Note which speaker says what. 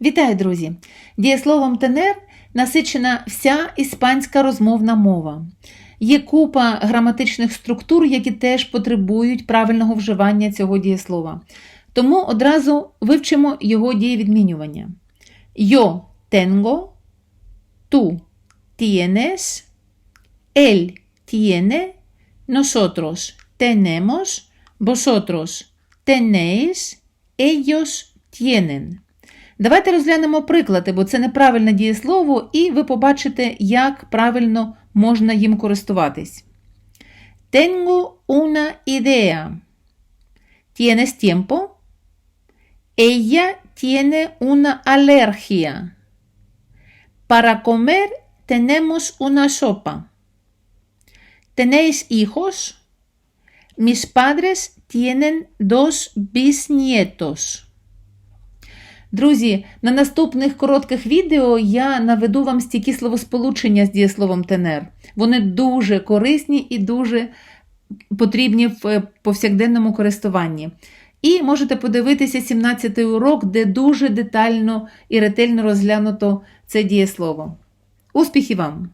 Speaker 1: Вітаю, друзі! Дієсловом тенер насичена вся іспанська розмовна мова. Є купа граматичних структур, які теж потребують правильного вживання цього дієслова. Тому одразу вивчимо його дієвідмінювання. Yo tengo, tú tienes, él tiene, nosotros tenemos, vosotros tenéis, ellos tienen. Давайте розглянемо приклади, бо це неправильне дієслово, і ви побачите, як правильно можна їм користуватись. Tengo una idea. ¿Tienes tiempo? Ella tiene una alergia. Para comer tenemos una sopa. ¿Tenéis hijos? Mis padres tienen dos bisnietos. Друзі, на наступних коротких відео я наведу вам стійкі словосполучення з дієсловом тенер. Вони дуже корисні і дуже потрібні в е, повсякденному користуванні. І можете подивитися 17-й урок, де дуже детально і ретельно розглянуто це дієслово. Успіхів вам!